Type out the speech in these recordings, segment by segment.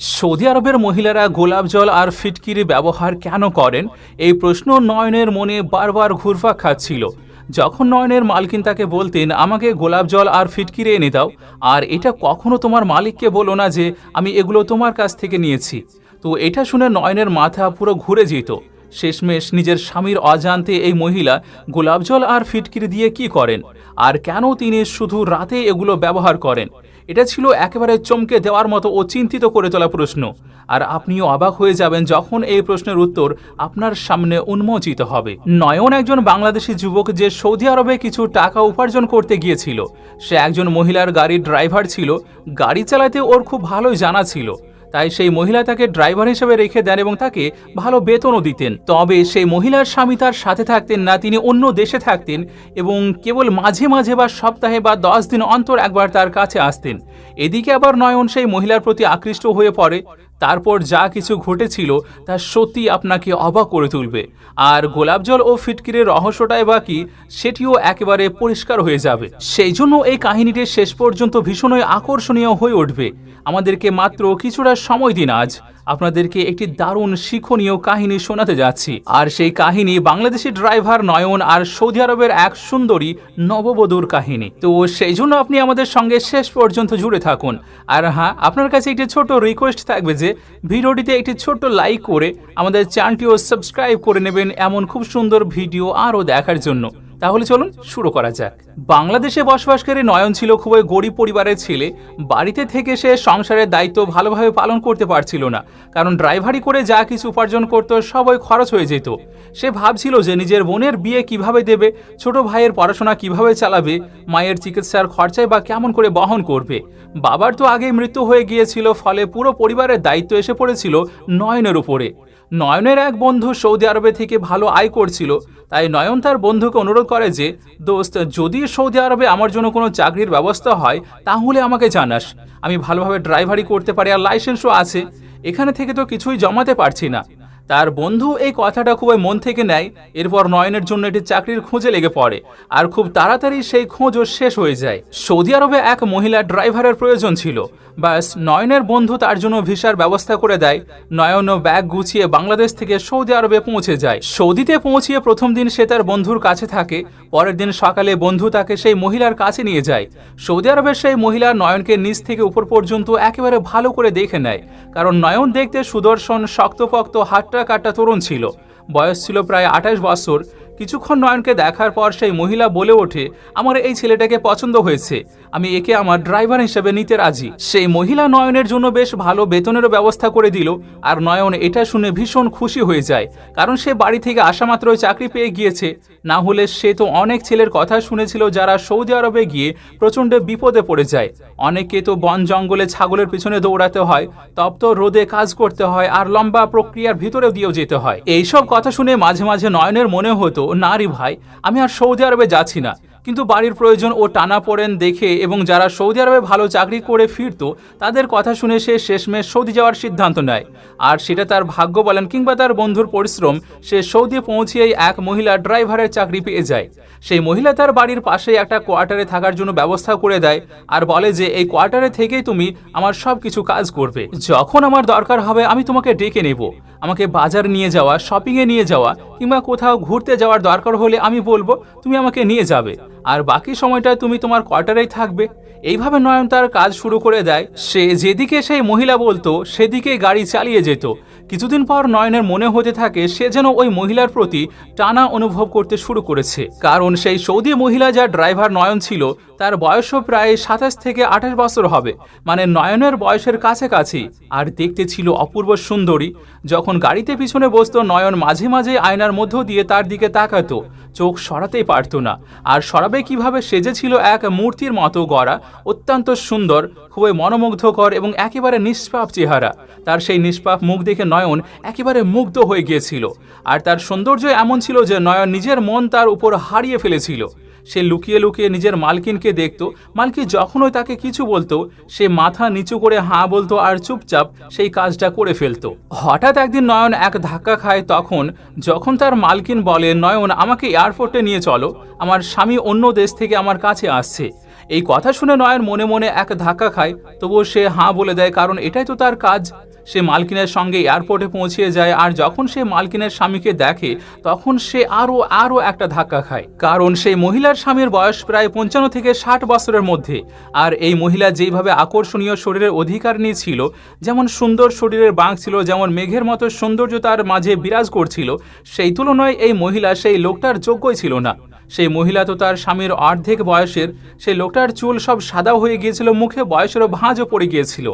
Saudi আরবের মহিলারা গোলাপ জল আর ফিটকিরি ব্যবহার কেন করেন? এই প্রশ্ন নয়নের মনে বারবার ঘুরফা খাচ্ছিল। যখন নয়নের মালকিন তাকে বলতেন, আমাকে গোলাপ জল আর ফিটকিরি এনে দাও। আর এটা কখনো তোমার মালিককে বলো না যে, আমি এগুলো তোমার কাছ থেকে নিয়েছি। তো এটা শুনে নয়নের মাথা পুরো ঘুরে যেত। শেষমেশ নিজের স্বামীর অজান্তে এই মহিলা গোলাপ জল আর ফিটকিরি দিয়ে কি করেন? আর কেন তিনি শুধু রাতে এগুলো ব্যবহার করেন? এটা ছিল একেবারে চমকে দেওয়ার মতো ও চিন্তিত করে তোলা প্রশ্ন। আর আপনিও অবাক হয়ে যাবেন যখন এই প্রশ্নের উত্তর আপনার সামনে উন্মোচিত হবে। নয়ন একজন বাংলাদেশি যুবক যে সৌদি আরবে কিছু টাকা উপার্জন করতে গিয়েছিল। সে একজন মহিলার গাড়ির ড্রাইভার ছিল। গাড়ি চালাতে ওর খুব ভালোই জানা ছিল। তাই সেই মহিলা তাকে ড্রাইভার হিসেবে রেখে দেন এবং তাকে ভালো বেতনও দিতেন। তবে সেই মহিলার স্বামী তার সাথে থাকতেন না, তিনি অন্য দেশে থাকতেন এবং কেবল মাঝে মাঝে বা সপ্তাহে বা দশ দিন অন্তর একবার তার কাছে আসতেন। এদিকে আবার নয়ন সেই মহিলার প্রতি আকৃষ্ট হয়ে পড়ে। তারপর যা কিছু ঘটেছিল তা সত্যি আপনাকে অবাক করে তুলবে। আর গোলাপ জল ও ফিটকিরের রহস্যটাই বাকি সেটিও একেবারে পরিষ্কার হয়ে যাবে। সেই জন্য এই কাহিনীটি শেষ পর্যন্ত ভীষণই আকর্ষণীয় হয়ে উঠবে। আমাদেরকে মাত্র কিছুটা সময় দিন আজ। আপনাদেরকে একটি দারুণ শিক্ষণীয় কাহিনী শোনাতে যাচ্ছি। আর সেই কাহিনী বাংলাদেশি ড্রাইভার নয়ন আর সৌদি আরবের এক সুন্দরী নববধূর কাহিনী। তো সেই জন্য আপনি আমাদের সঙ্গে শেষ পর্যন্ত জুড়ে থাকুন। আর হ্যাঁ আপনার কাছে একটি ছোট রিকোয়েস্ট থাকবে যে, ভিডিওটিতে একটি ছোট্ট লাইক করে আমাদের চ্যানেলটিও সাবস্ক্রাইব করে নেবেন এমন খুব সুন্দর ভিডিও আরও দেখার জন্য। তাহলে চলুন শুরু করা যাক। বাংলাদেশে বসবাসকারী নয়ন ছিল খুবই গরিব পরিবারের ছেলে। বাড়িতে থেকে সে সংসারের দায়িত্ব ভালোভাবে পালন করতে পারছিল না। কারণ ড্রাইভারি করে যা কিছু উপার্জন করতো, সবই খরচ হয়ে যেত। সে ভাবছিল যে নিজের বোনের বিয়ে কীভাবে দেবে, ছোট ভাইয়ের পড়াশোনা কীভাবে চালাবে, মায়ের চিকিৎসার খরচায় বা কেমন করে বহন করবে। বাবার তো আগেই মৃত্যু হয়ে গিয়েছিল, ফলে পুরো পরিবারের দায়িত্ব এসে পড়েছিল নয়নের উপরে। নয়নের এক বন্ধু সৌদি আরবে থেকে ভালো আয় করছিল, তাই নয়ন তার বন্ধুকে অনুরোধ করে যে, দোস্ত, যদি সৌদি আরবে আমার জন্য কোনো চাকরির ব্যবস্থা হয়, তাহলে আমাকে জানাস। আমি ভালোভাবে ড্রাইভারি করতে পারি আর লাইসেন্সও আছে। এখানে থেকে তো কিছুই জমাতে পারছি না। তার বন্ধু এই কথাটা খুবই মন থেকে নেয়, এরপর নয়নের জন্য একটি চাকরির খোঁজে লেগে পড়ে আর খুব তাড়াতাড়ি সেই খোঁজও শেষ হয়ে যায়। সৌদি আরবে এক মহিলা ড্রাইভারের প্রয়োজন ছিল ব্যাস নয়নের বন্ধু তার জন্য ভিসার ব্যবস্থা করে দেয়। নয়নও ব্যাগ গুছিয়ে বাংলাদেশ থেকে সৌদি আরবে পৌঁছে যায়। সৌদিতে পৌঁছিয়ে প্রথম দিন সে তার বন্ধুর কাছে থাকে। পরের দিন সকালে বন্ধু তাকে সেই মহিলার কাছে নিয়ে যায়। সৌদি আরবের সেই মহিলা নয়নকে নিচ থেকে উপর পর্যন্ত একেবারে ভালো করে দেখে নেয়। কারণ নয়ন দেখতে সুদর্শন, শক্তপক্ত হাট্টা কাট্টা তরুণ ছিল। বয়স ছিল প্রায় আঠাশ বছর। কিছুক্ষণ নয়নকে দেখার পর সেই মহিলা বলে ওঠে, আমার এই ছেলেটাকে পছন্দ হয়েছে। আমি একে আমার ড্রাইভার হিসেবে নিতে রাজি। সেই মহিলা নয়নের জন্য বেশ ভালো বেতনেরও ব্যবস্থা করে দিল, আর নয়ন এটা শুনে ভীষণ খুশি হয়ে যায়, কারণ সে বাড়ি থেকে আসা মাত্রই চাকরি পেয়ে গিয়েছে। না হলে সে তো অনেক ছেলের কথা শুনেছিল যারা সৌদি আরবে গিয়ে প্রচণ্ড বিপদে পড়ে যায়। অনেকে তো বন জঙ্গলে ছাগলের পিছনে দৌড়াতে হয় তপ্ত রোদে কাজ করতে হয়, আর লম্বা প্রক্রিয়ার ভিতরেও দিয়েও যেতে হয়। এইসব কথা শুনে মাঝে মাঝে নয়নের মনে হতো না রে ভাই আমি আর সৌদি আরবে যাচ্ছি না। কিন্তু বাড়ির প্রয়োজন ও টানা পড়েন দেখে এবং যারা সৌদি আরবে ভালো চাকরি করে ফিরত, তাদের কথা শুনে সে শেষমেশ সৌদি যাওয়ার সিদ্ধান্ত নেয়। আর সেটা তার ভাগ্য বলেন কিংবা তার বন্ধুর পরিশ্রম, সে সৌদি পৌঁছিয়েই এক মহিলা ড্রাইভারের চাকরি পেয়ে যায়। সেই মহিলা তার বাড়ির পাশেই একটা কোয়ার্টারে থাকার জন্য ব্যবস্থা করে দেয় আর বলে যে, এই কোয়ার্টারে থেকেই তুমি আমার সব কিছু কাজ করবে। যখন আমার দরকার হবে, আমি তোমাকে ডেকে নেব। আমাকে বাজার নিয়ে যাওয়া, শপিংয়ে নিয়ে যাওয়া কিংবা কোথাও ঘুরতে যাওয়ার দরকার হলে আমি বলব, তুমি আমাকে নিয়ে যাবে। আর বাকি সময়টা তুমি তোমার কোয়ার্টারেই থাকবে। এইভাবে নয়ন তার কাজ শুরু করে দেয়। সে যেদিকে সেই মহিলা বলতো সেদিকে গাড়ি চালিয়ে যেত। কিছুদিন পর নয়নের মনে হতে থাকে, সে যেন ওই মহিলার প্রতি টানা অনুভব করতে শুরু করেছে। কারণ সেই সৌদি মহিলা যার ড্রাইভার নয়ন ছিল, তার বয়সও প্রায় সাতাশ থেকে আঠাশ বছর হবে। মানে নয়নের বয়সের কাছাকাছি। আর দেখতে ছিল অপূর্ব সুন্দরী। যখন গাড়িতে পিছনে বসতো নয়ন মাঝে মাঝে আয়নার মধ্য দিয়ে তার দিকে তাকাতো, চোখ সরাতেই পারত না। আর সরাবে কীভাবে সেজেছিল এক মূর্তির মতো গড়া, অত্যন্ত সুন্দর, খুবই মনোমুগ্ধকর এবং একেবারে নিষ্পাপ চেহারা। তার সেই নিষ্পাপ মুখ দেখে নয়ন একেবারে মুগ্ধ হয়ে গিয়েছিল। আর তার সৌন্দর্য এমন ছিল যে নয়ন নিজের মন তার উপর হারিয়ে ফেলেছিল। সে লুকিয়ে লুকিয়ে নিজের মালকিনকে দেখত। মালকিন যখনই তাকে কিছু বলতো, সে মাথা নিচু করে হাঁ বলতো আর চুপচাপ সেই কাজটা করে ফেলতো। হঠাৎ একদিন নয়ন এক ধাক্কা খায় তখন, যখন তার মালকিন বলে, নয়ন, আমাকে এয়ারপোর্টে নিয়ে চলো। আমার স্বামী অন্য দেশ থেকে আমার কাছে আসছে। এই কথা শুনে নয়ন মনে মনে এক ধাক্কা খায়, তবুও সে হাঁ বলে দেয়, কারণ এটাই তো তার কাজ। সে মালকিনের সঙ্গে এয়ারপোর্টে পৌঁছে যায় আর যখন সে মালকিনের স্বামীকে দেখে, তখন সে আরও আরও একটা ধাক্কা খায়। কারণ সেই মহিলার স্বামীর বয়স প্রায় পঞ্চান্ন থেকে ষাট বছরের মধ্যে। আর এই মহিলা যেইভাবে আকর্ষণীয় শরীরের অধিকার নিয়েছিল, যেমন সুন্দর শরীরের বাঁক ছিল, যেমন মেঘের মতো সৌন্দর্য তার মাঝে বিরাজ করছিল, সেই তুলনায় এই মহিলা সেই লোকটার যোগ্যই ছিল না। সেই মহিলা তো তার স্বামীর অর্ধেক বয়সের। সেই লোকটার চুল সব সাদা হয়ে গিয়েছিল, মুখে বয়সেরও ভাঁজও পড়ে গিয়েছিল।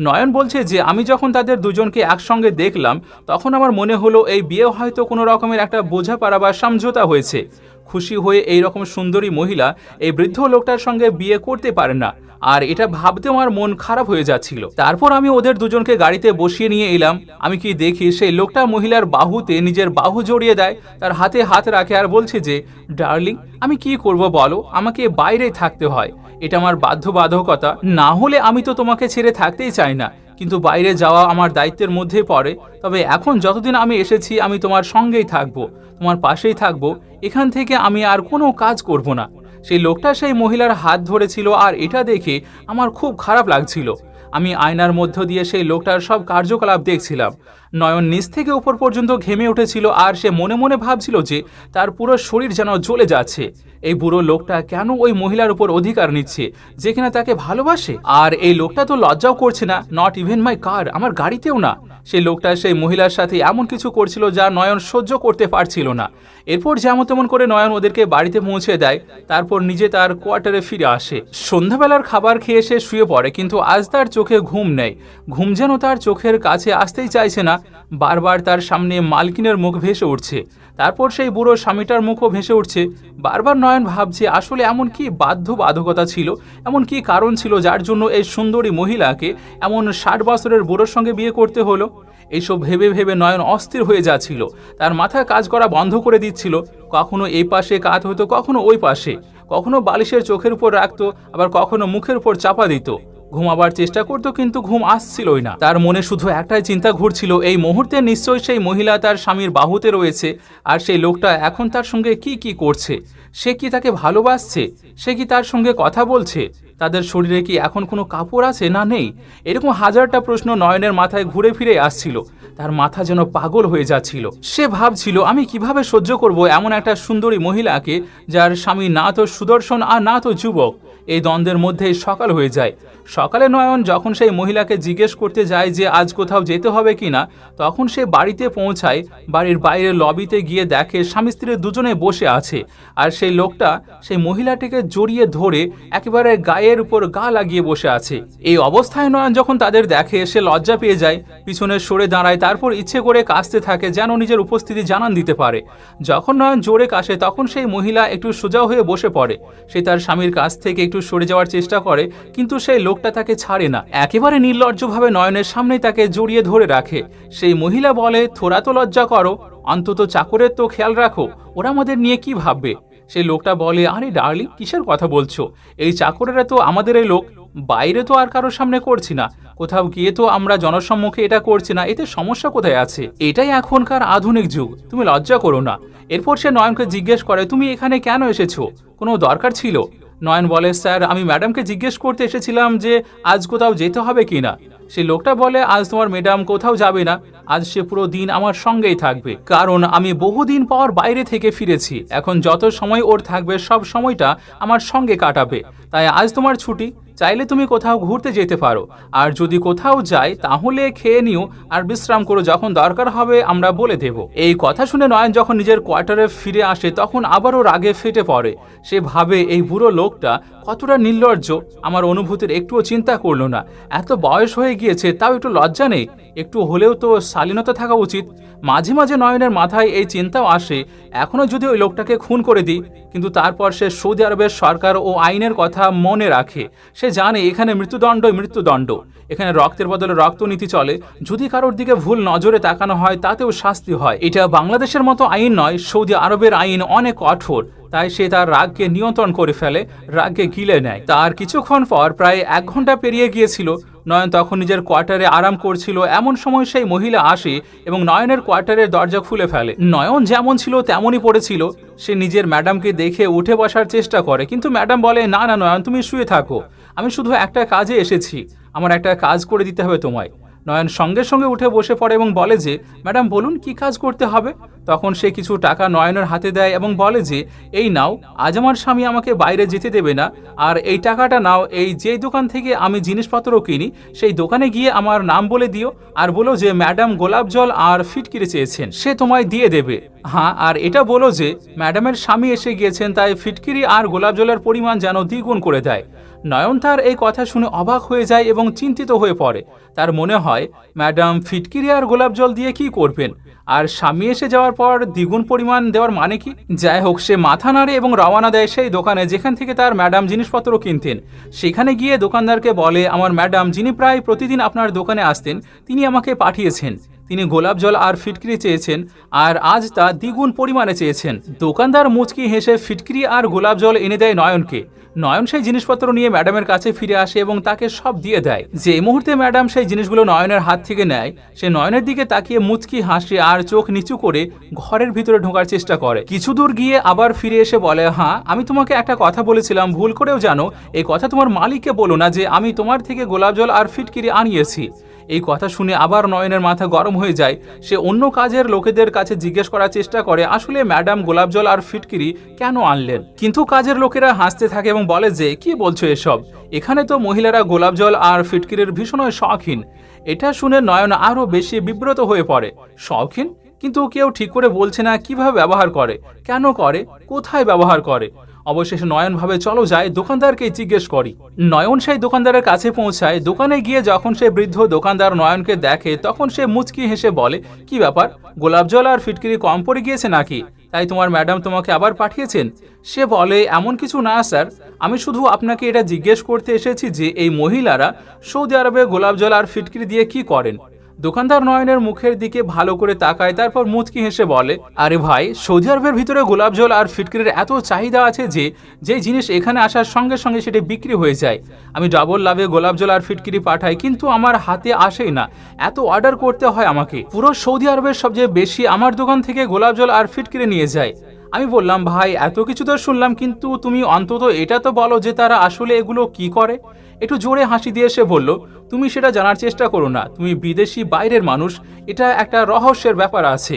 নয়ন বলছে যে, আমি যখন তাদের দুজনকে একসঙ্গে দেখলাম, তখন আমার মনে হলো এই বিয়ে হয়তো কোনো রকমের একটা বোঝাপড়া বা সমঝোতা হয়েছে। খুশি হয়ে এই রকম সুন্দরী মহিলা এই বৃদ্ধ লোকটার সঙ্গে বিয়ে করতে পারে না। আর এটা ভাবতে আমার মন খারাপ হয়ে যাচ্ছিল। তারপর আমি ওদের দুজনকে গাড়িতে বসিয়ে নিয়ে এলাম। আমি কি দেখি সেই লোকটা মহিলার বাহুতে নিজের বাহু জড়িয়ে দেয়, তার হাতে হাত রাখে আর বলছে যে, ডার্লিং, আমি কি করব বলো? আমাকে বাইরে থাকতে হয়। এটা আমার বাধ্যবাধকতা। না হলে আমি তো তোমাকে ছেড়ে থাকতেই চাই না। কিন্তু বাইরে যাওয়া আমার দায়িত্বের মধ্যে পড়ে। তবে এখন যতদিন আমি এসেছি, আমি তোমার সঙ্গেই থাকব। তোমার পাশেই থাকব। এখান থেকে আমি আর কোনো কাজ করব না। সেই লোকটা সেই মহিলার হাত ধরেছিল আর এটা দেখে আমার খুব খারাপ লাগছিল। আমি আয়নার মধ্য দিয়ে সেই লোকটার সব কার্যকলাপ দেখছিলাম। নয়ন নিচ থেকে উপর পর্যন্ত ঘেমে উঠেছিল আর সে মনে মনে ভাবছিল যে তার পুরো শরীর যেন জ্বলে যাচ্ছে। এই বুড়ো লোকটা কেন ওই মহিলার উপর অধিকার নিচ্ছে যে কিনা তাকে ভালোবাসে? আর এই লোকটা তো লজ্জাও করছে না নট ইভেন মাই কার আমার গাড়িতেও না। সেই লোকটা সেই মহিলার সাথে এমন কিছু করছিল যা নয়ন সহ্য করতে পারছিল না। এরপর যেমন তেমন করে নয়ন ওদেরকে বাড়িতে পৌঁছে দেয়, তারপর নিজে তার কোয়ার্টারে ফিরে আসে। সন্ধ্যাবেলার খাবার খেয়ে সে শুয়ে পড়ে, কিন্তু আজ তার চোখে ঘুম নেই। ঘুম যেন তার চোখের কাছে আসতেই চাইছে না বারবার তার সামনে মালকিনের মুখ ভেসে উঠছে। তারপর সেই বুড়ো স্বামীটার মুখও ভেসে উঠছে। বারবার নয়ন ভাবছে, আসলে এমন কি বাধ্য বাধকতা ছিল? এমন কি কারণ ছিল যার জন্য এই সুন্দরী মহিলাকে এমন ষাট বছরের বুড়োর সঙ্গে বিয়ে করতে হলো? এইসব ভেবে ভেবে নয়ন অস্থির হয়ে যাচ্ছিল। তার মাথা কাজ করা বন্ধ করে দিচ্ছিল। কখনো এই পাশে কাত হতো, কখনো ওই পাশে। কখনো বালিশের চোখের উপর রাখতো, আবার কখনো মুখের উপর চাপা দিত। ঘুমাবার চেষ্টা করতো কিন্তু ঘুম আসছিলই না। তার মনে শুধু একটাই চিন্তা ঘুরছিল, এই মুহূর্তে নিশ্চয়ই সেই মহিলা তার স্বামীর বাহুতে রয়েছে, আর সেই লোকটা এখন তার সঙ্গে কি কি করছে? সে কি তাকে ভালোবাসছে? সে কি তার সঙ্গে কথা বলছে? তাদের শরীরে কি এখন কোনো কাপড় আছে না নেই? এরকম হাজারটা প্রশ্ন নয়নের মাথায় ঘুরে ফিরে আসছিল। তার মাথা যেন পাগল হয়ে যাচ্ছিল। সে ভাবছিল, আমি কীভাবে সহ্য করব এমন একটা সুন্দরী মহিলাকে, যার স্বামী না তো সুদর্শন আর না তো যুবক। এই দ্বন্দ্বের মধ্যেই সকাল হয়ে যায়। সকালে নয়ন যখন সেই মহিলাকে জিজ্ঞেস করতে যায় যে আজ কোথাও যেতে হবে কি না, তখন সে বাড়িতে পৌঁছায়, বাড়ির বাইরে লবিতে গিয়ে দেখে স্বামী স্ত্রী দুজনে বসে আছে আর সেই লোকটা সেই মহিলাটিকে জড়িয়ে ধরে একেবারে গায়ের উপর গা লাগিয়ে বসে আছে। এই অবস্থায় নয়ন যখন তাদের দেখে, সে লজ্জা পেয়ে যায়, পিছনে সরে দাঁড়ায়, তারপর ইচ্ছে করে কাশতে থাকে যেন নিজের উপস্থিতি জানান দিতে পারে। যখন নয়ন জোরে কাশে, তখন সেই মহিলা একটু সোজা হয়ে বসে পড়ে। সে তার স্বামীর কাছ থেকে একটু সরে যাওয়ার চেষ্টা করে, কিন্তু সেই লোকটা তাকে ছাড়ে না। একেবারে নির্লজ্জভাবে নয়নের সামনেই তাকে জড়িয়ে ধরে রাখে। সেই মহিলা বলে, থোড়া তো লজ্জা করো, অন্তত চাকরের তো খেয়াল রাখো, ওরা আমাদের নিয়ে কি ভাববে? সেই লোকটা বলে, আরে ডার্লিং, কিসের কথা বলছো? এই চাকরেরা তো আমাদের এই লোক, বাইরে তো আর কারোর সামনে করছি না। কোথাও গিয়ে তো আমরা জনসম্মুখে এটা করছি না, এতে সমস্যা কোথায় আছে? এটাই এখনকার আধুনিক যুগ, তুমি লজ্জা করো না। এরপর সে নয়নকে জিজ্ঞেস করে, তুমি এখানে কেন এসেছ? কোনো দরকার ছিল? নয়ন বলে, স্যার, আমি ম্যাডামকে জিজ্ঞেস করতে এসেছিলাম যে আজ কোথাও যেতে হবে কি না। সেই লোকটা বলে, আজ তোমার ম্যাডাম কোথাও যাবে না। আজ সে পুরো দিন আমার সঙ্গেই থাকবে। কারণ আমি বহুদিন পর বাইরে থেকে ফিরেছি। এখন যত সময় ওর থাকবে, সব সময়টা আমার সঙ্গে কাটাবে। তাই আজ তোমার ছুটি। চাইলে তুমি কোথাও ঘুরতে যেতে পারো। আর যদি কোথাও যাই, তাহলে খেয়ে নিও আর বিশ্রাম করো যখন দরকার হবে, আমরা বলে দেব। এই কথা শুনে নয়ন যখন নিজের কোয়ার্টারে ফিরে আসে, তখন আবারও রাগে ফেটে পড়ে। সে ভাবে, এই বুড়ো লোকটা কতটা নির্লজ্জ। আমার অনুভূতির একটুও চিন্তা করল না। এত বয়স হয়ে গিয়েছে, তাও একটু লজ্জা নেই। একটু হলেও তো শালীনতা থাকা উচিত। মাঝে মাঝে নয়নের মাথায় এই চিন্তাও আসে। এখনও যদি ওই লোকটাকে খুন করে দিই, কিন্তু তারপর সে সৌদি আরবের সরকার ও আইনের কথা মনে রাখে। সে জানে এখানে মৃত্যুদণ্ডই মৃত্যুদণ্ড। এখানে রক্তের বদলে রক্ত নীতি চলে। যদি কারোর দিকে ভুল নজরে তাকানো হয়, তাতেও শাস্তি হয়। এটা বাংলাদেশের মতো আইন নয়, সৌদি আরবের আইন অনেক কঠোর। তাই সে তার রাগকে নিয়ন্ত্রণ করে ফেলে, রাগকে গিলে নেয়। তার কিছুক্ষণ পর প্রায় এক ঘণ্টা পেরিয়ে গিয়েছিল। নয়ন তখন নিজের কোয়ার্টারে আরাম করছিল। এমন সময় সেই মহিলা আসে এবং নয়নের কোয়ার্টারের দরজা খুলে ফেলে। নয়ন যেমন ছিল তেমনই পড়েছিল। সে নিজের ম্যাডামকে দেখে উঠে বসার চেষ্টা করে, কিন্তু ম্যাডাম বলে, না না, নয়ন, তুমি শুয়ে থাকো। আমি শুধু একটা কাজে এসেছি। আমার একটা কাজ করে দিতে হবে তোমায়। নয়ন সঙ্গে সঙ্গে উঠে বসে পড়ে এবং বলে যে, ম্যাডাম, বলুন কি কাজ করতে হবে? তখন সে কিছু টাকা নয়নের হাতে দেয় এবং বলে যে, এই নাও, আজ আমার স্বামী আমাকে বাইরে যেতে দেবে না, আর এই টাকাটা নাও, এই যেই দোকান থেকে আমি জিনিসপত্র কিনি, সেই দোকানে গিয়ে আমার নাম বলে দিও, আর বলো যে, ম্যাডাম গোলাপ জল আর ফিটকিরি চেয়েছেন, সে তোমায় দিয়ে দেবে। হ্যাঁ আর এটা বলো যে, ম্যাডামের স্বামী এসে গিয়েছেন, তাই ফিটকিরি আর গোলাপ জলের পরিমাণ যেন দ্বিগুণ করে দেয়। নয়ন তার এই কথা শুনে অবাক হয়ে যায় এবং চিন্তিত হয়ে পড়ে। তার মনে হয়, ম্যাডাম, ফিটকিরি আর গোলাপ জল দিয়ে কি করবেন? আর স্বামী এসে যাওয়ার পর দ্বিগুণ পরিমাণ দেওয়ার মানে কি? যাই হোক, সে মাথা নাড়ে এবং রওনা দেয় সেই দোকানে যেখান থেকে তার ম্যাডাম জিনিসপত্র কিনতেন। সেখানে গিয়ে দোকানদারকে বলে, আমার ম্যাডাম, যিনি প্রায় প্রতিদিন আপনার দোকানে আসতেন, তিনি আমাকে পাঠিয়েছেন। তিনি গোলাপ জল আর ফিটকিরি চেয়েছেন, আর আজ তা দ্বিগুণ পরিমাণে চেয়েছেন। দোকানদার মুচকি হেসে ফিটকিরি আর গোলাপ জল এনে দেয় নয়নকে। নয়ন সেই জিনিসপত্র নিয়ে ম্যাডামের কাছে ফিরে আসে এবং তাকে সব দিয়ে দেয়। যে মুহূর্তে ম্যাডাম সেই জিনিসগুলো নয়নের হাত থেকে নেয়, সে নয়নের দিকে তাকিয়ে মুচকি হাসে আর চোখ নিচু করে ঘরের ভিতরে ঢোকার চেষ্টা করে। কিছু দূর গিয়ে আবার ফিরে এসে বলে হ্যাঁ আমি তোমাকে একটা কথা বলেছিলাম, ভুল করেও জানো। এই কথা তোমার মালিককে বলো না যে আমি তোমার থেকে গোলাপ জল আর ফিটকিরি আনিয়েছি। এই কথা শুনে আবার নয়নের মাথা গরম হয়ে যায়। সে অন্য কাজের লোকেদের কাছে জিজ্ঞেস করার চেষ্টা করে, আসলে ম্যাডাম গোলাপ জল আর ফিটকিরি কেন আনলেন? কিন্তু কাজের লোকেরা হাসতে থাকে এবং বলে যে, কি বলছো এসব? এখানে তো মহিলারা গোলাপ জল আর ফিটকিরির ভীষণই শখিন। এটা শুনে নয়ন আরও বেশি বিব্রত হয়ে পড়ে। শখিন? কিন্তু কেউ ঠিক করে বলছে না কীভাবে ব্যবহার করে? কেন করে? কোথায় ব্যবহার করে? অবশেষে নয়ন ভাবে চলো যায় দোকানদারকে জিজ্ঞেস করি। নয়ন সেই দোকানদারের কাছে পৌঁছায়। দোকানে গিয়ে যখন সে বৃদ্ধ দোকানদার নয়নকে দেখে, তখন সে মুচকি হেসে বলে, কি ব্যাপার? গোলাপ জল আর ফিটকিরি কম পড়ে গিয়েছে নাকি? তাই তোমার ম্যাডাম তোমাকে আবার পাঠিয়েছেন? সে বলে, এমন কিছু না, স্যার। আমি শুধু আপনাকে এটা জিজ্ঞেস করতে এসেছি যে, এই মহিলারা সৌদি আরবে গোলাপ জল আর ফিটকিরি দিয়ে কি করেন? দোকানদার নয়নের মুখের দিকে ভালো করে তাকায়, তারপর মুচকি হেসে বলে, আরে ভাই, সৌদি আরবের ভিতরে গোলাপ জল আর ফিটকিরির এত চাহিদা আছে যে যে জিনিস এখানে আসার সঙ্গে সঙ্গে সেটি বিক্রি হয়ে যায়। আমি ডাবল লাভে গোলাপ জল আর ফিটকিরি পাঠাই, কিন্তু আমার হাতে আসেই না। এত অর্ডার করতে হয় আমাকে। পুরো সৌদি আরবের সবচেয়ে বেশি আমার দোকান থেকে গোলাপ জল আর ফিটকিরি নিয়ে যায়। আমি বললাম, ভাই, এত কিছু তো শুনলাম, কিন্তু তুমি অন্তত এটা তো বলো যে তারা আসলে এগুলো কি করে? একটু জোরে হাসি দিয়ে সে বলল, তুমি সেটা জানার চেষ্টা করো না, তুমি বিদেশি বাইরের মানুষ, এটা একটা রহস্যের ব্যাপার আছে।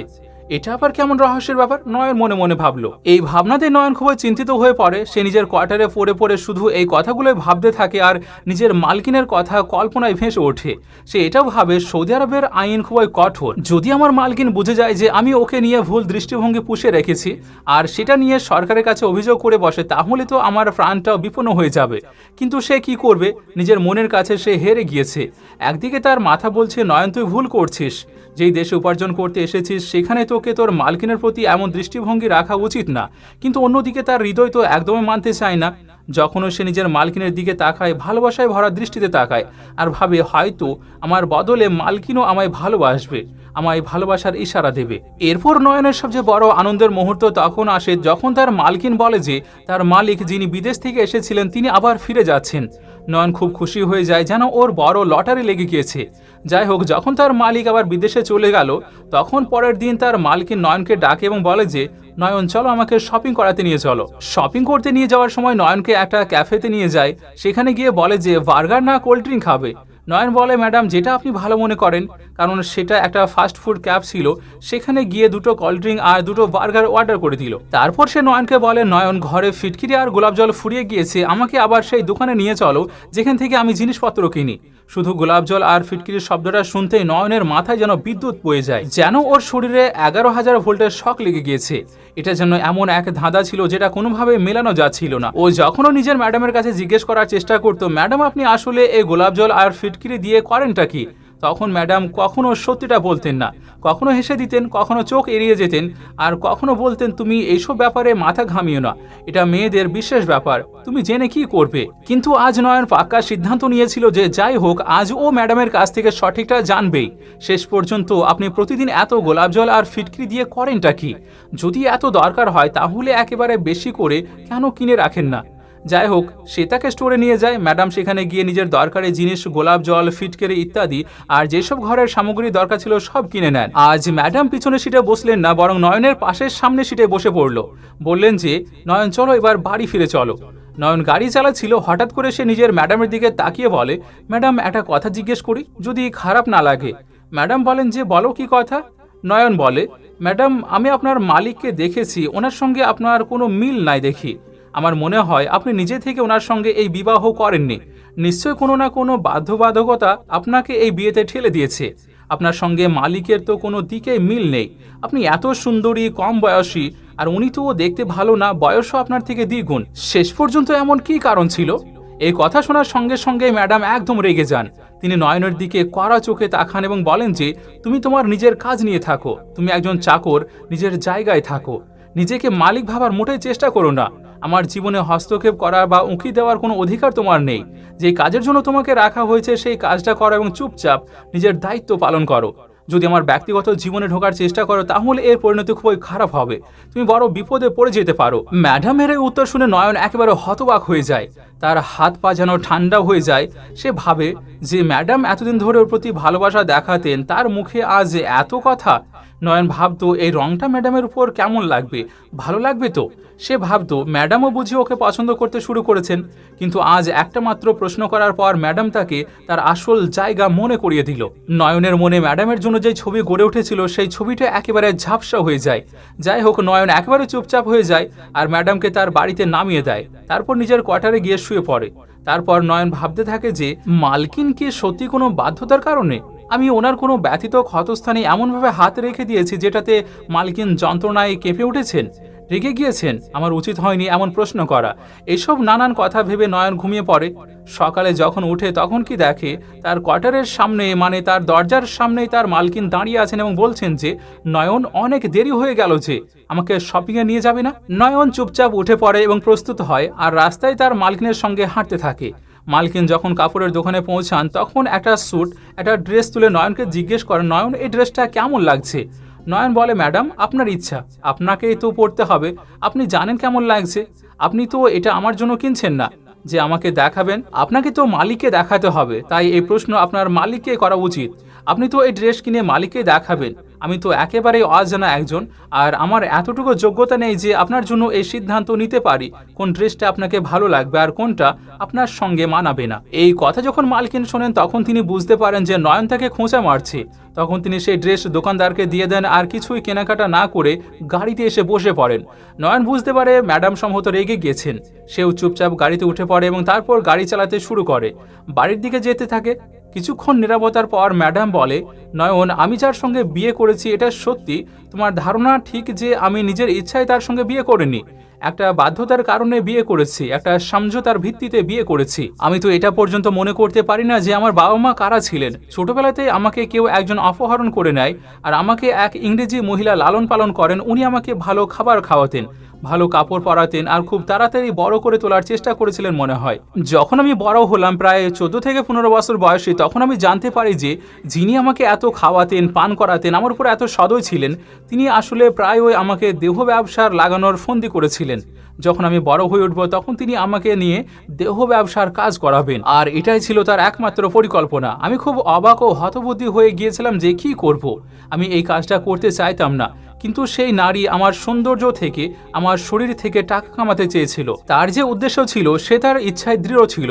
এটা আবার কেমন রহস্যের ব্যাপার? নয়ন মনে মনে ভাবলো। এই ভাবনাতে নয়ন খুবই চিন্তিত হয়ে পড়ে। সে নিজের কোয়ার্টারে পড়ে পড়ে শুধু এই কথাগুলোই ভাবতে থাকে আর নিজের মালকিনের কথা কল্পনায় ভেসে ওঠে। সে এটাও ভাবে, সৌদি আরবের আইন খুবই কঠোর। যদি আমার মালকিন বুঝে যায় যে আমি ওকে নিয়ে ভুল দৃষ্টিভঙ্গি পুষে রেখেছি আর সেটা নিয়ে সরকারের কাছে অভিযোগ করে বসে, তাহলে তো আমার প্রাণটাও বিপন্ন হয়ে যাবে। কিন্তু সে কি করবে? নিজের মনের কাছে সে হেরে গিয়েছে। একদিকে তার মাথা বলছে, নয়ন, তুই ভুল করছিস। যেই দেশে উপার্জন করতে এসেছিস, সেখানে তোকে তোর মালকিনের প্রতি এমন দৃষ্টিভঙ্গি রাখা উচিত না। কিন্তু অন্যদিকে তার হৃদয় তো একদমই মানতে চায় না। যখনও সে নিজের মালকিনের দিকে তাকায়, ভালোবাসায় ভরা দৃষ্টিতে তাকায়। আর ভাবে, হয়তো আমার বদলে মালকিনও আমায় ভালোবাসবে, আমায় ভালোবাসার ইশারা দেবে। এরপর নয়নের সবচেয়ে বড় আনন্দের মুহূর্ত তখন আসে যখন তার মালকিন বলে যে, তার মালিক যিনি বিদেশ থেকে এসেছিলেন, তিনি আবার ফিরে যাচ্ছেন। নয়ন খুব খুশি হয়ে যায় যেন ওর বড় লটারি লেগে গিয়েছে। যাই হোক যখন তার মালিক আবার বিদেশে চলে গেল, তখন পরের দিন তার মালকিন নয়নকে ডাকে এবং বলে যে, নয়ন, চলো আমাকে শপিং করাতে নিয়ে চলো। শপিং করতে নিয়ে যাওয়ার সময় নয়নকে একটা ক্যাফেতে নিয়ে যায়। সেখানে গিয়ে বলে যে, বার্গার না কোল্ড ড্রিঙ্ক খাবে? নয়ন বলে, ম্যাডাম, যেটা আপনি ভালো মনে করেন, কারণ সেটা একটা ফাস্ট ফুড ক্যাব ছিল। সেখানে গিয়ে দুটো কোল্ড ড্রিঙ্ক আর দুটো বার্গার অর্ডার করে দিল। তারপর সে নয়নকে বলে, নয়ন, ঘরে ফিটকিরি আর গোলাপ জল ফুরিয়ে গিয়েছে। আমাকে আবার সেই দোকানে নিয়ে চলো, যেখান থেকে আমি জিনিসপত্র কিনি। শুধু গোলাপ জল আর ফিটকিরির শব্দটা শুনতেই নয়নের মাথায় যেন বিদ্যুৎ বয়ে যায়। যেন ওর শরীরে এগারো হাজার ভোল্টের শখ লেগে গিয়েছে। এটা যেন এমন এক ধাঁধা ছিল যেটা কোনোভাবে মেলানো যাচ্ছিল না। ও যখনও নিজের ম্যাডামের কাছে জিজ্ঞেস করার চেষ্টা করতো, ম্যাডাম, আপনি আসলে এই গোলাপ জল আর ফিটকিরি দিয়ে করেনটা কি? তখন ম্যাডাম কখনো সত্যিটা বলতেন না, কখনো হেসে দিতেন, কখনো চোখ এড়িয়ে যেতেন, আর কখনো বলতেন, তুমি এইসব ব্যাপারে মাথা ঘামিও না, এটা মেয়েদের বিশেষ ব্যাপার, তুমি জেনে কি করবে? কিন্তু আজ নয়ন পাক্কা সিদ্ধান্ত নিয়েছিল যে যাই হোক, আজ ও ম্যাডামের কাছ থেকে সঠিকটা জানবেই। শেষ পর্যন্ত আপনি প্রতিদিন এত গোলাপ জল আর ফিটকিরি দিয়ে করেনটা কি? যদি এত দরকার হয়, তাহলে একেবারে বেশি করে কেন কিনে রাখেন না? যাই হোক সে তাকে স্টোরে নিয়ে যায়, ম্যাডাম সেখানে গিয়ে নিজের দরকারি জিনিস, গোলাপ জল, ফিটকেরি ইত্যাদি, আর যেসব ঘরের সামগ্রী দরকার ছিল সব কিনে নেন। আজ ম্যাডাম পিছনে সিটে বসলেন না, বরং নয়নের পাশের সামনে সিটে বসে পড়ল। বললেন যে, নয়ন, চলো এবার বাড়ি ফিরে চলো। নয়ন গাড়ি চালাচ্ছিল, হঠাৎ করে সে নিজের ম্যাডামের দিকে তাকিয়ে বলে, ম্যাডাম, একটা কথা জিজ্ঞেস করি, যদি খারাপ না লাগে? ম্যাডাম বলেন যে, বলো কি কথা? নয়ন বলে, ম্যাডাম, আমি আপনার মালিককে দেখেছি, ওনার সঙ্গে আপনার কোনো মিল নাই দেখি। আমার মনে হয় আপনি নিজে থেকে ওনার সঙ্গে এই বিবাহ করেননি। নিশ্চয় কোনো না কোনো বাধ্যবাধকতা আপনাকে এই বিয়েতে ঠেলে দিয়েছে। আপনার সঙ্গে মালিকের তো কোনো দিকে মিল নেই। আপনি এত সুন্দরী, কম বয়সী, আর উনি তো দেখতে ভালো না, বয়সও আপনার থেকে দ্বিগুণ। শেষ পর্যন্ত এমন কি কারণ ছিল? এই কথা শোনার সঙ্গে সঙ্গে ম্যাডাম একদম রেগে যান। তিনি নয়নের দিকে কড়া চোখে তাকান এবং বলেন যে, তুমি তোমার নিজের কাজ নিয়ে থাকো। তুমি একজন চাকর, নিজের জায়গায় থাকো। নিজেকে মালিক ভাবার মোটেই চেষ্টা করো না। আমার জীবনে হস্তক্ষেপ করার বা উঁকি দেওয়ার কোনো অধিকার তোমার নেই। যে কাজের জন্য তোমাকে রাখা হয়েছে, সেই কাজটা করো এবং চুপচাপ নিজের দায়িত্ব পালন করো। যদি আমার ব্যক্তিগত জীবনে ঢোকার চেষ্টা করো, তাহলে এর পরিণতি খুবই খারাপ হবে। তুমি বড় বিপদে পড়ে যেতে পারো। ম্যাডামের এই উত্তর শুনে নয়ন একেবারে হতবাক হয়ে যায়। তার হাত পা যেন ঠান্ডা হয়ে যায়। সে ভাবে যে ম্যাডাম এতদিন ধরে ওর প্রতি ভালোবাসা দেখাতেন, তার মুখে আজ এত কথা। নয়ন ভাবতো, এই রংটা ম্যাডামের উপর কেমন লাগবে? ভালো লাগবে তো? সে ভাবতো ম্যাডামও বুঝি ওকে পছন্দ করতে শুরু করেছেন, কিন্তু আজ একটা মাত্র প্রশ্ন করার পর ম্যাডাম তাকে তার আসল জায়গা মনে করিয়ে দিল। নয়নের মনে ম্যাডামের জন্য যে ছবি গড়ে উঠেছিল, সেই ছবিটা একেবারে ঝাপসা হয়ে যায়। যাই হোক, নয়ন একেবারে চুপচাপ হয়ে যায় আর ম্যাডামকে তার বাড়িতে নামিয়ে দেয়। তারপর নিজের কোয়ার্টারে গিয়ে শুয়ে পড়ে। তারপর নয়ন ভাবতে থাকে যে, মালকিন কি সত্যি কোনো বাধ্যতার কারণে? আমি ওনার কোনো ব্যথিত ক্ষতস্থানে এমনভাবে হাত রেখে দিয়েছি যেটাতে মালকিন যন্ত্রণায় কেঁপে উঠেছেন। রেগে গিয়েছেন? আমার উচিত হয়নি এমন প্রশ্ন করা। এসব নানান কথা ভেবে নয়ন ঘুমিয়ে পড়ে। সকালে যখন উঠে তখন কি দেখে? তার কোয়ার্টারের সামনে মানে তার দরজার সামনেই তার মালকিন দাঁড়িয়ে আছেন এবং বলছেন যে, নয়ন, অনেক দেরি হয়ে গেল যে। আমাকে শপিংয়ে নিয়ে যাবে না? নয়ন চুপচাপ উঠে পড়ে এবং প্রস্তুত হয় আর রাস্তায় তার মালকিনের সঙ্গে হাঁটতে থাকে। মালকিন যখন কাপড়ের দোকানে পৌঁছান, তখন একটা স্যুট একটা ড্রেস তুলে নয়নকে জিজ্ঞেস করেন নয়ন, এই ড্রেসটা কেমন লাগছে? নয়ন বলে, ম্যাডাম, আপনার ইচ্ছা। আপনাকেই তো পড়তে হবে। আপনি জানেন কেমন লাগছে? আপনি তো এটা আমার জন্য কিনছেন না। যে আমাকে দেখাবেন, আপনাকে তো মালিককে দেখাতে হবে। তাই এই প্রশ্ন আপনার মালিককে করা উচিত। আপনি তো এই ড্রেস কিনে মালিককে দেখাবেন। আমি তো একেবারেই অজানা একজন, আর আমার এতটুকু যোগ্যতা নেই যে আপনার জন্য এই সিদ্ধান্ত নিতে পারি। কোন ড্রেসটা আপনাকে ভালো লাগবে আর কোনটা আপনার সঙ্গে মানাবে না। এই কথা যখন মালকিন শোনেন, তখন তিনি বুঝতে পারেন যে নয়ন তাকে খোঁচা মারছে। তখন তিনি সেই ড্রেস দোকানদারকে দিয়ে দেন আর কিছুই কেনাকাটা না করে গাড়িতে এসে বসে পড়েন। নয়ন বুঝতে পারে ম্যাডাম সম্ভবত রেগে গেছেন। সেও চুপচাপ গাড়িতে উঠে পড়ে এবং তারপর গাড়ি চালাতে শুরু করে। বাড়ির দিকে যেতে থাকে কিছুক্ষণ নিরাপত্তার পর ম্যাডাম বলে, নয়ন, আমি যার সঙ্গে বিয়ে করেছি এটা সত্যি। তোমার ধারণা ঠিক যে আমি নিজের ইচ্ছায় তার সঙ্গে বিয়ে করিনি। একটা বাধ্যতার কারণে বিয়ে করেছি, একটা সমঝোতার ভিত্তিতে বিয়ে করেছি। আমি তো এটা পর্যন্ত মনে করতে পারি না যে আমার বাবা মা কারা ছিলেন। ছোটবেলাতেই আমাকে কেউ একজন অপহরণ করে নেয় আর আমাকে এক ইংরেজি মহিলা লালন পালন করেন, উনি আমাকে ভালো খাবার খাওয়াতেন, ভালো কাপড় পরাতেন আর খুব তাড়াতাড়ি বড় করে তোলার চেষ্টা করেছিলেন মনে হয়। যখন আমি বড় হলাম, প্রায় চোদ্দ থেকে পনেরো বছর বয়সে তখন আমি জানতে পারি যে যিনি আমাকে এত খাওয়াতেন, পান করাতেন, আমার উপর এত সদয় ছিলেন, তিনি আসলে প্রায় ওই আমাকে দেহ ব্যবসার লাগানোর ফন্দি করেছিলেন। যখন আমি বড় হয়ে উঠব তখন তিনি আমাকে নিয়ে দেহ ব্যবসার কাজ করাবেন। আর এটাই ছিল তার একমাত্র পরিকল্পনা। আমি খুব অবাক ও হতবুদ্ধি হয়ে গিয়েছিলাম যে কি করব। আমি এই কাজটা করতে চাইতাম না, কিন্তু সেই নারী আমার সৌন্দর্য থেকে, আমার শরীর থেকে টাকা কামাতে চেয়েছিল। তার যে উদ্দেশ্য ছিল, সে তার ইচ্ছায় দৃঢ় ছিল,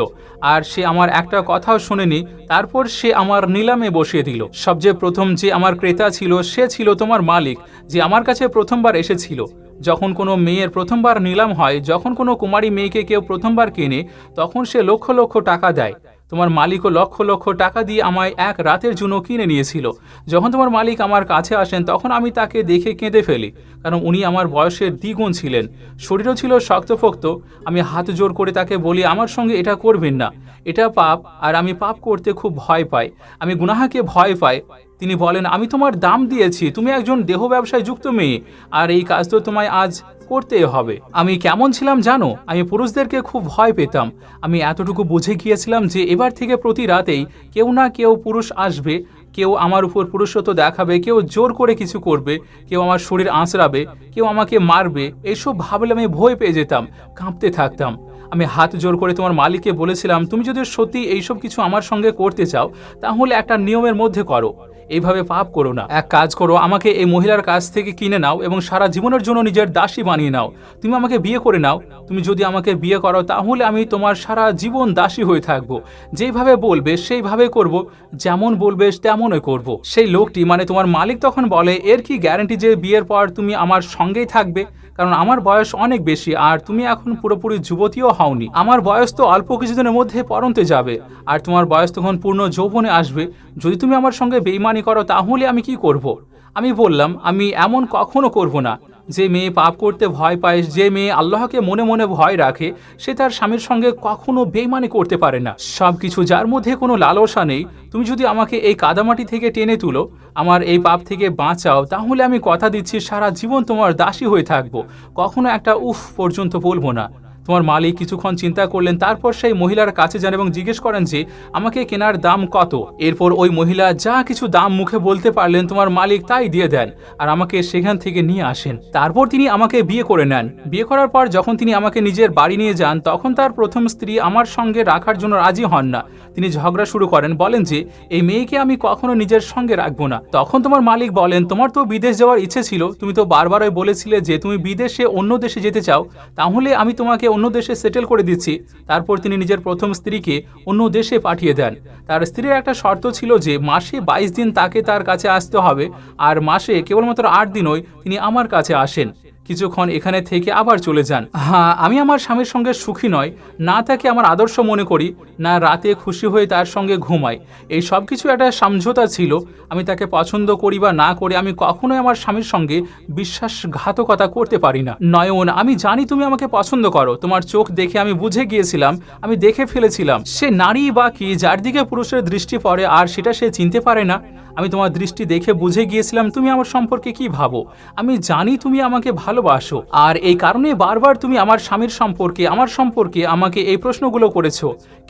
আর সে আমার একটা কথাও শোনেনি, তারপর সে আমার নিলামে বসিয়ে দিল। সবচেয়ে প্রথম যে আমার ক্রেতা ছিল, সে ছিল তোমার মালিক, যে আমার কাছে প্রথমবার এসেছিল। যখন কোনো মেয়ের প্রথমবার নিলাম হয়, যখন কোনো কুমারী মেয়েকে কেউ প্রথমবার কেনে, তখন সে লক্ষ লক্ষ টাকা দেয়। তোমার মালিকও লক্ষ লক্ষ টাকা দিয়ে আমায় এক রাতের জন্য কিনে নিয়েছিল। যখন তোমার মালিক আমার কাছে আসেন, তখন আমি তাকে দেখে কেঁদে ফেলি, কারণ উনি আমার বয়সের দ্বিগুণ ছিলেন। শরীরও ছিল শক্তপোক্ত। আমি হাত জোর করে তাকে বলি, আমার সঙ্গে এটা করবেন না। এটা পাপ, আর আমি পাপ করতে খুব ভয় পাই। আমি গুনাহাকে ভয় পাই। তিনি বলেন, আমি তোমার দাম দিয়েছি, তুমি একজন দেহ ব্যবসায় যুক্ত মেয়ে, আর এই কাজ তো তোমায় আজ করতে হবে। আমি কেমন ছিলাম জানো? আমি পুরুষদেরকে খুব ভয় পেতাম। আমি এতটুকু বুঝে গিয়েছিলাম যে এবার থেকে প্রতি রাতেই কেউ না কেউ পুরুষ আসবে, কেউ আমার উপর পুরুষত্ব দেখাবে, কেউ জোর করে কিছু করবে, কেউ আমার শরীর আঁচড়াবে, কেউ আমাকে মারবে এইসব ভাবলে আমি ভয় পেয়ে যেতাম, কাঁপতে থাকতাম। আমি হাত জোর করে তোমার মালিককে বলেছিলাম, তুমি যদি সত্যি এইসব কিছু আমার সঙ্গে করতে চাও, তাহলে একটা নিয়মের মধ্যে করো। এইভাবে পাপ করো না। এক কাজ করো, আমাকে এই মহিলার কাছ থেকে কিনে নাও এবং সারা জীবনের জন্য নিজের দাসী বানিয়ে নাও। তুমি আমাকে বিয়ে করে নাও। তুমি যদি আমাকে বিয়ে করো, তাহলে আমি তোমার সারা জীবন দাসী হয়ে থাকব। যেইভাবে বলবে, সেইভাবে করব। যেমন বলবে, তেমনই করব। সেই লোকটি মানে তোমার মালিক তখন বলে, এর কি গ্যারান্টি যে বিয়ের পর তুমি আমার সঙ্গেই থাকবে? কারণ আমার বয়স অনেক বেশি, আর তুমি এখন পুরোপুরি যুবতীও হওনি। আমার বয়স তো অল্প কিছুদিনের মধ্যে পরন্তে যাবে, আর তোমার বয়স তখন পূর্ণ যৌবনে আসবে। যদি তুমি আমার সঙ্গে বেইমানি করো, তাহলে আমি কি করব। আমি বললাম, আমি এমন কখনো করব না। যে মেয়ে পাপ করতে ভয় পায়, যে মেয়ে আল্লাহকে মনে মনে ভয় রাখে, সে তার স্বামীর সঙ্গে কখনো বেইমানি করতে পারে না। সব কিছু যার মধ্যে কোনো লালসা নেই। তুমি যদি আমাকে এই কাদামাটি থেকে টেনে তুলো, আমার এই পাপ থেকে বাঁচাও, তাহলে আমি কথা দিচ্ছি, সারা জীবন তোমার দাসী হয়ে থাকব। কখনো একটা উফ পর্যন্ত বলব না। তোমার মালিক কিছুক্ষণ চিন্তা করলেন, তারপর সেই মহিলার কাছে যান এবং জিজ্ঞেস করেন যে, আমাকে কেনার দাম কত? এরপর ওই মহিলা যা কিছু দাম মুখে বলতে পারলেন, তোমার মালিক তাই দিয়ে দেন আর আমাকে সেখান থেকে নিয়ে আসেন। তারপর তিনি আমাকে বিয়ে করে নেন। বিয়ে করার পর যখন তিনি আমাকে নিজের বাড়ি নিয়ে যান, তখন তার প্রথম স্ত্রী আমার সঙ্গে রাখার জন্য রাজি হন না। তিনি ঝগড়া শুরু করেন, বলেন যে, এই মেয়েকে আমি কখনো নিজের সঙ্গে রাখব না। তখন তোমার মালিক বলেন, তোমার তো বিদেশ যাওয়ার ইচ্ছে ছিল, তুমি তো বারবারই বলেছিলে যে, তুমি বিদেশে অন্য দেশে যেতে চাও, তাহলে আমি তোমাকে অন্য দেশে সেটেল করে দিচ্ছি। তারপর তিনি নিজের প্রথম স্ত্রীকে অন্য দেশে পাঠিয়ে দেন। তার স্ত্রীর একটা শর্ত ছিল যে মাসে বাইশ দিন তাকে তার কাছে আসতে হবে, আর মাসে কেবলমাত্র আট দিনই তিনি আমার কাছে আসেন। কিছুক্ষণ এখানে থেকে আবার চলে যান। হ্যাঁ আমি আমার স্বামীর সঙ্গে সুখী নয়। না তাকে আমার আদর্শ মনে করি, না রাতে খুশি হয়ে তার সঙ্গে ঘুমাই। এই সব কিছু একটা সমঝোতা ছিল। আমি তাকে পছন্দ করি বা না করে, আমি কখনোই আমার স্বামীর সঙ্গে বিশ্বাসঘাতকতা করতে পারি না। নয়ন, আমি জানি তুমি আমাকে পছন্দ করো। তোমার চোখ দেখে আমি বুঝে গিয়েছিলাম, আমি দেখে ফেলেছিলাম। সে নারী বা কি, যার দিকে পুরুষের দৃষ্টি পড়ে আর সেটা সে চিনতে পারে না। আমি তোমার দৃষ্টি দেখে বুঝে গিয়েছিলাম, তুমি আমার সম্পর্কে কি ভাবো? আমি জানি তুমি আমাকে ভালোবাসো। আর এই কারণে বারবার তুমি আমার স্বামীর সম্পর্কে, আমার সম্পর্কে আমাকে এই প্রশ্নগুলো করেছ।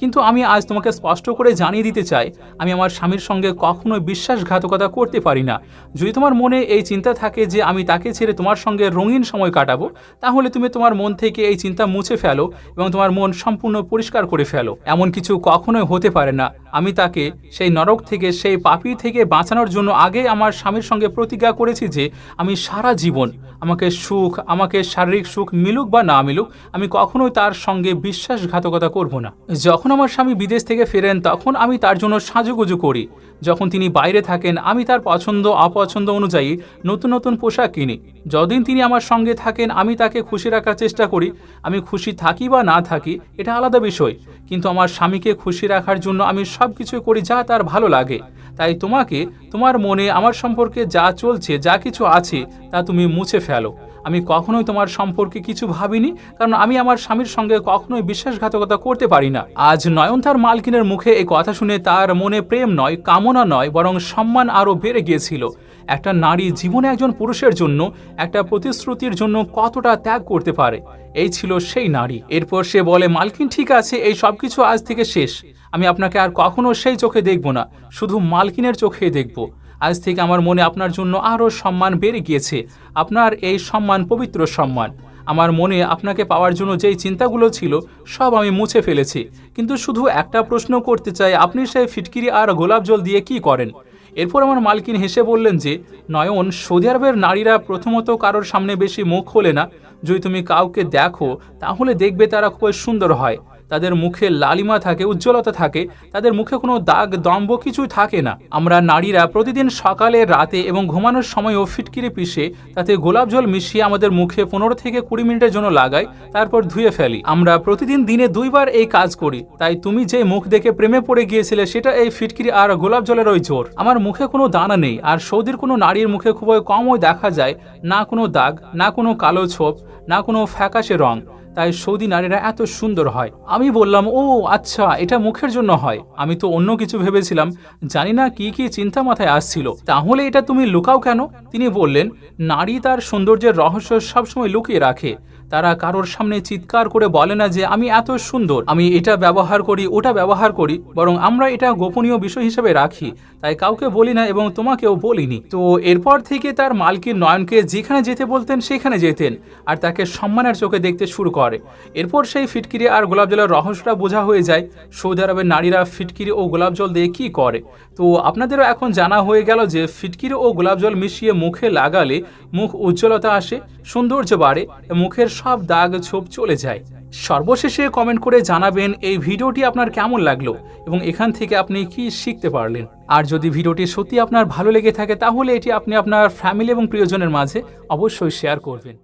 কিন্তু আমি আজ তোমাকে স্পষ্ট করে জানিয়ে দিতে চাই, আমি আমার স্বামীর সঙ্গে কখনো বিশ্বাসঘাতকতা করতে পারি না। যদি তোমার মনে এই চিন্তা থাকে যে আমি তাকে ছেড়ে তোমার সঙ্গে রঙিন সময় কাটাবো, তাহলে তুমি তোমার মন থেকে এই চিন্তা মুছে ফেলো এবং তোমার মন সম্পূর্ণ পরিষ্কার করে ফেলো। এমন কিছু কখনোই হতে পারে না। আমি তাকে সেই নরক থেকে, সেই পাপি থেকে বাঁচানোর জন্য আগে আমার স্বামীর সঙ্গে প্রতিজ্ঞা করেছি যে আমি সারা জীবন আমাকে সুখ, আমাকে শারীরিক সুখ মিলুক বা না মিলুক, আমি কখনোই তার সঙ্গে বিশ্বাসঘাতকতা করব না। যখন আমার স্বামী বিদেশ থেকে ফেরেন, তখন আমি তার জন্য সাজুগুজু করি। যখন তিনি বাইরে থাকেন, আমি তার পছন্দ, অপছন্দ অনুযায়ী নতুন নতুন পোশাক কিনি। যদিন তিনি আমার সঙ্গে থাকেন, আমি তাকে খুশি রাখার চেষ্টা করি। আমি খুশি থাকি বা না থাকি, এটা আলাদা বিষয়। কিন্তু আমার স্বামীকে খুশি রাখার জন্য আমি সব কিছু করি যা তার ভালো লাগে। তাই তোমাকে, তোমার মনে, আমার সম্পর্কে যা চলছে, যা কিছু আছে, তা তুমি মুছে ফেলো। আমি কখনোই তোমার সম্পর্কে কিছু ভাবিনি, কারণ আমি আমার স্বামীর সঙ্গে কখনোই বিশ্বাসঘাতকতা করতে পারি না। আজ নয়ন তার মালকিনের মুখে এই কথা শুনে তার মনে প্রেম নয়, কামনা নয়, বরং সম্মান আরও বেড়ে গিয়েছিল। একটা নারী জীবনে একজন পুরুষের জন্য, একটা প্রতিশ্রুতির জন্য কতটা ত্যাগ করতে পারে? এই ছিল সেই নারী। এরপর সে বলে, মালকিন, ঠিক আছে, এই সব কিছু আজ থেকে শেষ। আমি আপনাকে আর কখনো সেই চোখে দেখব না, শুধু মালকিনের চোখে দেখব। আজ থেকে আমার মনে আপনার জন্য আরও সম্মান বেড়ে গিয়েছে। আপনার এই সম্মান পবিত্র সম্মান। আমার মনে আপনাকে পাওয়ার জন্য যেই চিন্তাগুলো ছিল, সব আমি মুছে ফেলেছি। কিন্তু শুধু একটা প্রশ্ন করতে চাই, আপনি সেই ফিটকিরি আর গোলাপ জল দিয়ে কি করেন? এরপর আমার মালকিন হেসে বললেন যে, নয়ন, সৌদি আরবের নারীরা প্রথমত কারোর সামনে বেশি মুখ খোলে না। যদি তুমি কাউকে দেখো, তাহলে দেখবে তারা খুবই সুন্দর হয়। তাদের মুখে লালিমা থাকে, উজ্জ্বলতা থাকে, তাদের মুখে কোনো দাগ দম্ব কিছুই থাকে না। আমরা নারীরা প্রতিদিন সকালে, রাতে এবং ঘুমানোর সময়ও ফিটকিরি পিষে, তাতে গোলাপ জল মিশিয়ে আমাদের মুখে পনেরো থেকে কুড়ি মিনিটের জন্য লাগাই, তারপর ধুয়ে ফেলি। আমরা প্রতিদিন দিনে দুইবার এই কাজ করি। তাই তুমি যে মুখ দেখে প্রেমে পড়ে গিয়েছিলে, সেটা এই ফিটকিরি আর গোলাপ জলের ওই জোর। আমার মুখে কোনো দানা নেই, আর সৌদির কোনো নারীর মুখে খুবই কমই দেখা যায়, না কোনো দাগ, না কোনো কালো ছোপ, না কোনো ফ্যাকাশে রং। তাই সৌদি নারীরা এত সুন্দর হয়। আমি বললাম, ও আচ্ছা এটা মুখের জন্য হয়। আমি তো অন্য কিছু ভেবেছিলাম, জানি না কি কি চিন্তা মাথায় আসছিল। তাহলে এটা তুমি লুকাও কেন? তিনি বললেন, নারী তার সৌন্দর্যের রহস্য সবসময় লুকিয়ে রাখে। তারা কারোর সামনে চিৎকার করে বলে না যে, আমি এত সুন্দর, আমি এটা ব্যবহার করি, ওটা ব্যবহার করি, বরং আমরা এটা গোপনীয় বিষয় হিসেবে রাখি। তাই কাউকে বলি না এবং তোমাকেও বলিনি। তো এরপর থেকে তার মালকিন নয়নকে যেখানে যেতে বলতেন, সেখানে যেতেন, আর তাকে সম্মানের চোখে দেখতে শুরু করে এরপর সেই ফিটকিরি আর গোলাপ জলের রহস্যটা বোঝা হয়ে যায় সৌদি আরবের নারীরা ফিটকিরি ও গোলাপ জল দিয়ে কী করে। তো আপনাদেরও এখন জানা হয়ে গেল যে ফিটকিরি ও গোলাপ জল মিশিয়ে মুখে লাগালে মুখ উজ্জ্বলতা আসে, সৌন্দর্য বাড়ে, মুখের সব দাগ ছোপ চলে যায়। সর্বশেষে কমেন্ট করে জানাবেন এই ভিডিওটি আপনার কেমন লাগল এবং এখান থেকে আপনি কি শিখতে পারলেন। আর যদি ভিডিওটি সত্যি আপনার ভালো লেগে থাকে তাহলে এটি আপনি আপনার ফ্যামিলি এবং প্রিয়জনের মাঝে অবশ্যই শেয়ার করবেন।